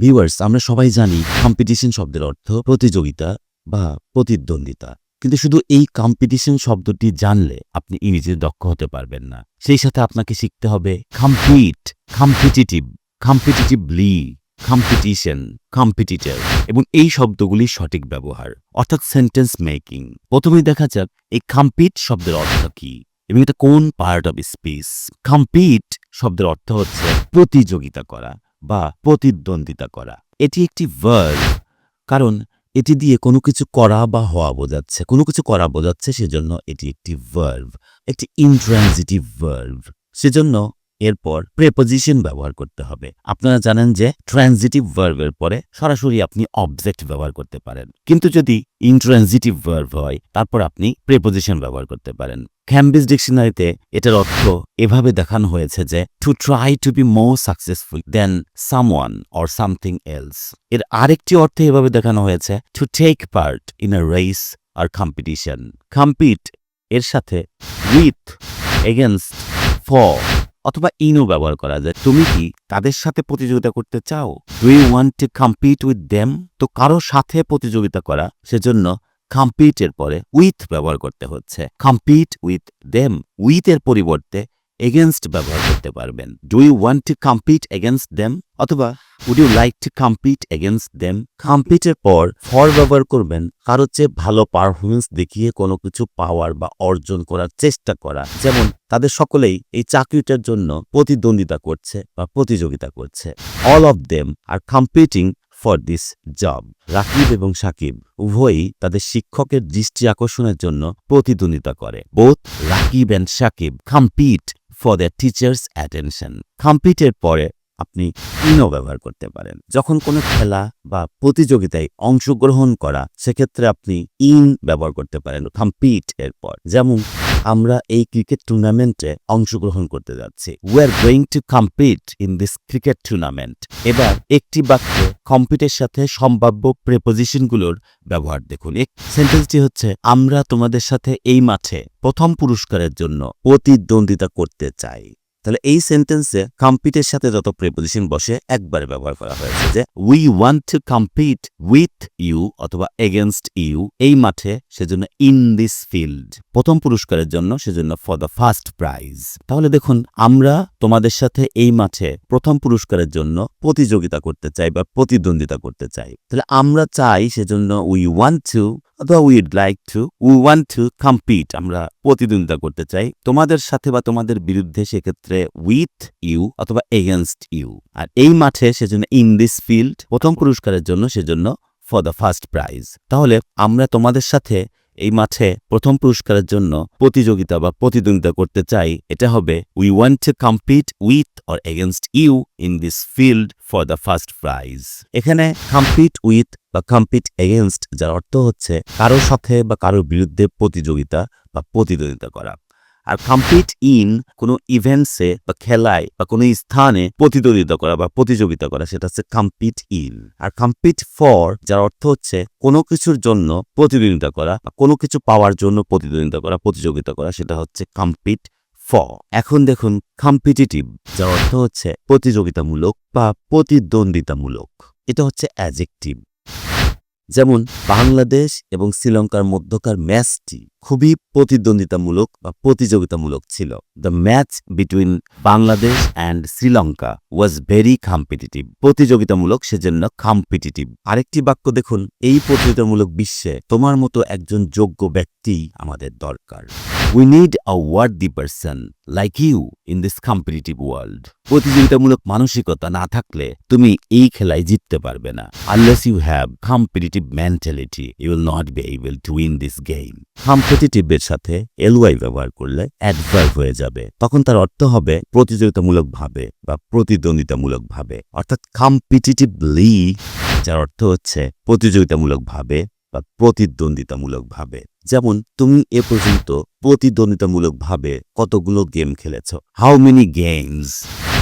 Viewers আমরা সবাই জানি কম্পিটিশন শব্দের অর্থ প্রতিযোগিতা বা প্রতিদ্বন্দ্বিতা। কিন্তু শুধু এই কম্পিটিশন শব্দটি জানলে আপনি ইংরেজিতে দক্ষ হতে পারবেন না। সেই সাথে আপনাকে শিখতে হবে compete competitive competitively competition competitor এবং এই শব্দগুলি সঠিক ব্যবহার, অর্থাৎ সেন্টেন্স মেকিং প্রথমেই দেখা যাক এই কম্পিট শব্দের অর্থ কি এবং এটা কোন পার্ট অফ স্পেস কম্পিট শব্দের অর্থ হচ্ছে প্রতিযোগিতা করা। বা প্রতিদ্বন্দ্বিতা করা। এটি একটি ভার্ব কারণ এটি দিয়ে কোনো কিছু করা বা হওয়া বোঝাচ্ছে। কোনো কিছু করা বোঝাচ্ছে, সেজন্য এটি একটি ভার্ভ একটি ইন্ট্রানজিটিভ ভার্ভ সেজন্য এরপর প্রেপোজিশন ব্যবহার করতে হবে। আপনারা জানেন যে ট্রানজিটিভ ভার্ভের পরে সরাসরি আপনি অবজেক্ট ব্যবহার করতে পারেন। কিন্তু যদি ইন্ট্রানজিটিভ ভার্ভ হয়, তারপর আপনি প্রেপোজিশন ব্যবহার করতে পারেন। ক্যাম্বিস ডিকশনারিতে এটার অর্থ এভাবে দেখানো হয়েছে যে to try to be more successful than someone or something else এর আরেকটি অর্থে এভাবে দেখানো হয়েছে to take part in a race or competition compete এর সাথে উইথ এগেনস্ট ফর অথবা ইনও ব্যবহার করা যায়। তুমি কি তাদের সাথে প্রতিযোগিতা করতে চাও? Do you want to compete with them তো কারও সাথে প্রতিযোগিতা করা সেজন্য কম্পিট এর পরে উইথ ব্যবহার করতে হচ্ছে। কম্পিট উইথ দেম উইথ এর পরিবর্তে এগেনস্ট ব্যবহার করতে পারবেন। Do you want to compete against them অথবা would you like to compete against them কম্পিটের পর ফর ব্যবহার করবেন, কারও চেয়ে ভালো পারফরমেন্স দেখিয়ে কোনো কিছু পাওয়ার বা অর্জন করার চেষ্টা করা। যেমন, তাদের সকলেই এই চাকরিটার জন্য প্রতিদ্বন্দ্বিতা করছে বা প্রতিযোগিতা করছে। All of them are competing for this job. Rakib এবং সাকিব উভয়ই তাদের শিক্ষকের দৃষ্টি আকর্ষণের জন্য প্রতিদ্বন্দ্বিতা করে। Both Rakib and Sakib compete for the teacher's attention কম্পিটের পরে আপনি ইনও ব্যবহার করতে পারেন। যখন কোনো খেলা বা প্রতিযোগিতায় অংশগ্রহণ করা, সেক্ষেত্রে আপনি ইন ব্যবহার করতে পারেন কম্পিট এর পর। যেমন আমরা এই ক্রিকেট টুর্নামেন্টে অংশগ্রহণ করতে যাচ্ছি। We are going to compete in this cricket tournament এবার একটি বাক্য কম্পিটের সাথে সম্ভাব্য প্রেপোজিশনগুলোর ব্যবহার দেখুন। এক সেন্টেন্সটি হচ্ছে, আমরা তোমাদের সাথে এই মাঠে প্রথম পুরস্কারের জন্য প্রতিদ্বন্দ্বিতা করতে চাই। তাহলে এই সেন্টেন্সে কম্পিটের সাথে যত প্রেপোজিশন বসে, একবারে ব্যবহার করা হয়েছে যে we want to compete with you অথবা এগেনস্ট ইউ এই মাঠে সেজন্য ইন দিস ফিল্ড প্রথম পুরস্কারের জন্য সেজন্য ফর দ্য ফার্স্ট প্রাইজ তাহলে দেখুন, আমরা তোমাদের সাথে এই মাঠে প্রথম পুরস্কারের জন্য প্রতিযোগিতা করতে চাই বা প্রতিদ্বন্দ্বিতা করতে চাই। তাহলে আমরা চাই সেজন্য উই ওয়ান্ট টু অথবা we'd like to we want to compete আমরা প্রতিদ্বন্দ্বিতা করতে চাই তোমাদের সাথে বা তোমাদের বিরুদ্ধে সেক্ষেত্রে উইথ ইউ অথবা এগেনস্ট ইউ আর এই মাঠে সেজন্য ইন দিস ফিল্ড প্রথম পুরস্কারের জন্য সেজন্য ফর দ্য ফার্স্ট প্রাইজ তাহলে আমরা তোমাদের সাথে এই মাঠে প্রথম পুরস্কারের জন্য প্রতিযোগিতা বা প্রতিদ্বন্দ্বিতা করতে চাই। এটা হবে we want to compete with or against you in this field for the first prize এখানে কম্পিট উইথ বা কম্পিট এগেনস্ট যার অর্থ হচ্ছে কারোর সাথে বা কারোর বিরুদ্ধে প্রতিযোগিতা বা প্রতিদ্বন্দ্বিতা করা। আর কম্পিট ইন কোনো ইভেন্টসে বা খেলায় বা কোনো স্থানে প্রতিদ্বন্দ্বিতা করা বা প্রতিযোগিতা করা, সেটা হচ্ছে কম্পিট ইন আর কম্পিট ফর যার অর্থ হচ্ছে কোনো কিছুর জন্য প্রতিদ্বন্দ্বিতা করা বা কোনো কিছু পাওয়ার জন্য প্রতিদ্বন্দ্বিতা করা, প্রতিযোগিতা করা, সেটা হচ্ছে কম্পিট ফ এখন দেখুন কম্পিটিটিভ যার অর্থ হচ্ছে প্রতিযোগিতামূলক বা প্রতিদ্বন্দ্বিতামূলক। এটা হচ্ছে অ্যাজেক্টিভ যেমন বাংলাদেশ এবং শ্রীলঙ্কার মধ্যকার ম্যাচটি খুবই প্রতিদ্বন্দ্বিতামূলক বা প্রতিযোগিতামূলক ছিল। The match between Bangladesh and Sri Lanka was very competitive প্রতিযোগিতামূলক সেজন্য কম্পিটিটিভ আরেকটি বাক্য দেখুন, এই প্রতিযোগিতামূলক বিশ্বে তোমার মতো একজন যোগ্য ব্যক্তি আমাদের দরকার। We need a worthy person like you in this competitive world প্রতিযোগিতামূলক মানসিকতা না থাকলে তুমি এই খেলায় জিততে পারবে না। Unless you have competitive mentality you will not be able to win this game কম্পিটিটিভের সাথে এলওয়াই ব্যবহার করলে অ্যাডভার্ব হয়ে যাবে। তখন তার অর্থ হবে প্রতিযোগিতামূলকভাবে বা প্রতিদ্বন্দ্বিতামূলকভাবে। অর্থাৎ কম্পিটিটিভলি যার অর্থ হচ্ছে প্রতিযোগিতামূলকভাবে বা প্রতিদ্বন্দ্বিতামূলকভাবে। যেমন, তুমি এ পর্যন্ত প্রতিদ্বন্দ্বিতামূলকভাবে কতগুলো game খেলেছ? How many games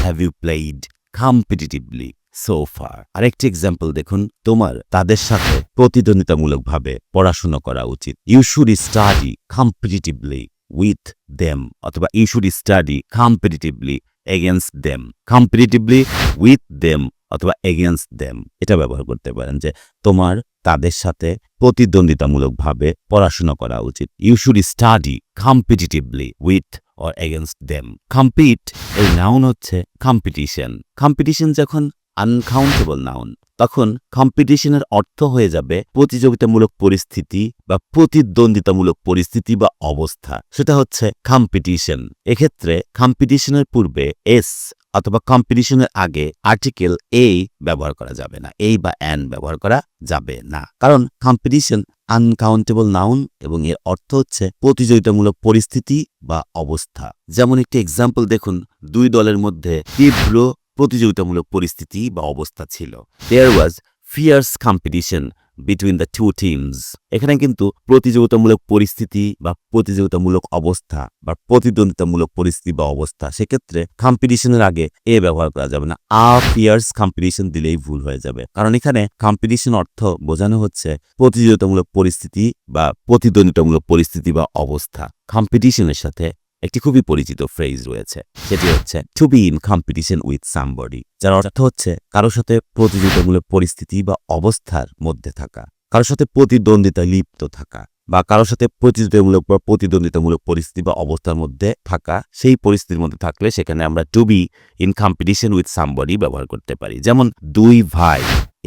have you played competitively so far আরেকটি এক্সাম্পল দেখুন, তোমার, তাদের সাথে প্রতিদ্বন্দ্বিতামূলকভাবে পড়াশোনা করা উচিত। You should study competitively with them অথবা you should study competitively against them competitively with them অথবা এগেনস্ট দেম এটা ব্যবহার করতে পারেন যে তোমার, তাদের সাথে প্রতিদ্বন্দ্বিতামূলকভাবে পড়াশোনা করা উচিত। You should study competitively with or against them compete এই নাউন হচ্ছে কম্পিটিশন কম্পিটিশন যখন আনকাউন্টেবল নাউন তখন কম্পিটিশনের অর্থ হয়ে যাবে প্রতিযোগিতামূলক পরিস্থিতি বা প্রতিদ্বন্দ্বিতামূলক পরিস্থিতি বা অবস্থা। সেটা হচ্ছে কম্পিটিশন এক্ষেত্রে কম্পিটিশনের পূর্বে এস অথবা কম্পিটিশনের আগে আর্টিকেল এ ব্যবহার করা যাবে না। এই বা অ্যান ব্যবহার করা যাবে না। কারণ কম্পিটিশন আনকাউন্টেবল নাউন এবং এর অর্থ হচ্ছে প্রতিযোগিতামূলক পরিস্থিতি বা অবস্থা। যেমন একটি এক্সাম্পল দেখুন। দুই দলের মধ্যে তীব্র প্রতিযোগিতামূলক পরিস্থিতি বা অবস্থা ছিল। There was fierce competition between the two teams এখানে কিন্তু প্রতিযোগিতামূলক পরিস্থিতি বা প্রতিযোগিতামূলক অবস্থা বা প্রতিদ্বন্দ্বিতামূলক পরিস্থিতি বা অবস্থা, সেক্ষেত্রে কম্পিটিশনের আগে এ ব্যবহার করা যাবে না। আ ফিয়ার্স কম্পিটিশন দিলেই ভুল হয়ে যাবে। কারণ এখানে কম্পিটিশন অর্থ বোঝানো হচ্ছে প্রতিযোগিতামূলক পরিস্থিতি বা প্রতিদ্বন্দ্বিতামূলক পরিস্থিতি বা অবস্থা। কম্পিটিশনের সাথে একটি খুবই পরিচিত ফ্রেজ রয়েছে। সেটি হচ্ছে to be in competition with somebody যার অর্থ হচ্ছে কারোর সাথে প্রতিযোগিতামূলক পরিস্থিতি বা অবস্থার মধ্যে থাকা কারোর সাথে প্রতিদ্বন্দ্বিতায় লিপ্ত থাকা, বা কারোর সাথে প্রতিযোগিতামূলক বা প্রতিদ্বন্দ্বিতামূলক পরিস্থিতি বা অবস্থার মধ্যে থাকা, সেই পরিস্থিতির মধ্যে থাকলে সেখানে আমরা to be in competition with somebody ব্যবহার করতে পারি। যেমন, দুই ভাই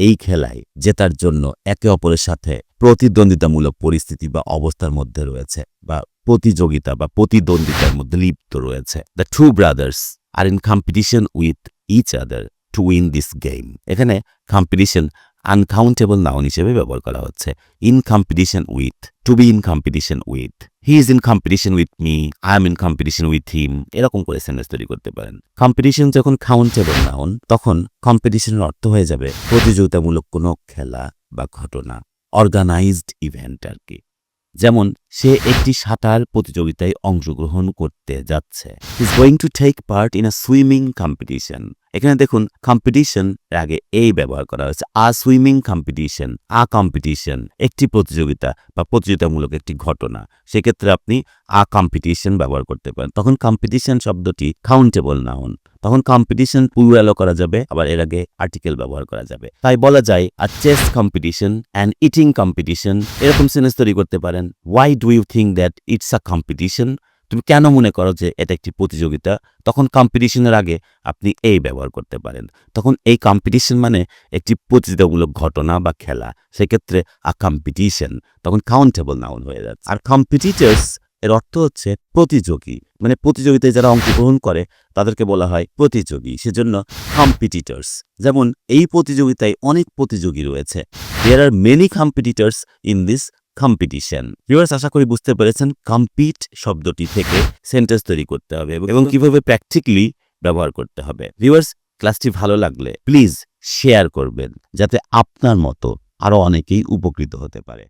এই খেলায় জেতার জন্য একে অপরের সাথে প্রতিদ্বন্দ্বিতামূলক পরিস্থিতি বা অবস্থার মধ্যে রয়েছে, বা প্রতিযোগিতা বা প্রতিদ্বন্দ্বিতার মধ্যে লিপ্ত রয়েছে। The two brothers are in competition with each other to win this game এখানে কম্পিটিশন আনকাউন্টেবল নাউন হিসেবে ব্যবহার করা হচ্ছে। In competition with to be in competition with he is in competition with me I am in competition with him এরকম করে sentence তৈরি করতে পারেন। কম্পিটিশন যখন কাউন্টেবল নাউন তখন কম্পিটিশনের অর্থ হয়ে যাবে প্রতিযোগিতামূলক কোনো খেলা বা ঘটনা অর্গানাইজড ইভেন্ট আর কি। যেমন সে একটি সাঁতার প্রতিযোগিতায় অংশগ্রহণ করতে যাচ্ছে। Is going to take part in a swimming competition এখানে দেখুন কম্পিটিশন আগে এই ব্যবহার করা হয়েছে। A swimming competition a competition একটি প্রতিযোগিতা বা প্রতিযোগিতামূলক একটি ঘটনা। সেক্ষেত্রে আপনি আ কম্পিটিশন ব্যবহার করতে পারেন। তখন কম্পিটিশন শব্দটি কাউন্টেবল নাউন তখন কম্পিটিশন প্লুরালও করা যাবে, আবার এর আগে আর্টিকেল ব্যবহার করা যাবে। তাই বলা যায় আর chess competition and eating competition এরকম সেন্স তৈরি করতে পারেন। Why do you think that it's a competition তুমি কেন মনে করো যে এটা একটি প্রতিযোগিতা? তখন কম্পিটিশনের আগে আপনি এই ব্যবহার করতে পারেন। তখন এই কম্পিটিশন মানে একটি প্রতিযোগিতামূলক ঘটনা বা খেলা। সেক্ষেত্রে আ কম্পিটিশন তখন কাউন্টেবল নাউন হয়ে যাচ্ছে। আর কম্পিটিটার্স এর অর্থ হচ্ছে প্রতিযোগী। মানে প্রতিযোগিতায় যারা অংশগ্রহণ করে, তাদেরকে বলা হয় প্রতিযোগী। সেজন্য কম্পিটিটার্স যেমন এই প্রতিযোগিতায় অনেক প্রতিযোগী রয়েছে। There are many competitors in this competition viewers আশা করি বুঝতে পেরেছেন কম্পিট শব্দটি থেকে সেন্টেন্স তৈরি করতে হবে এবং কীভাবে প্র্যাকটিক্যালি ব্যবহার করতে হবে। ভিউয়ার্স ক্লাসটি ভালো লাগলে প্লিজ শেয়ার করবেন যাতে আপনার মতো আরও অনেকেই উপকৃত হতে পারে।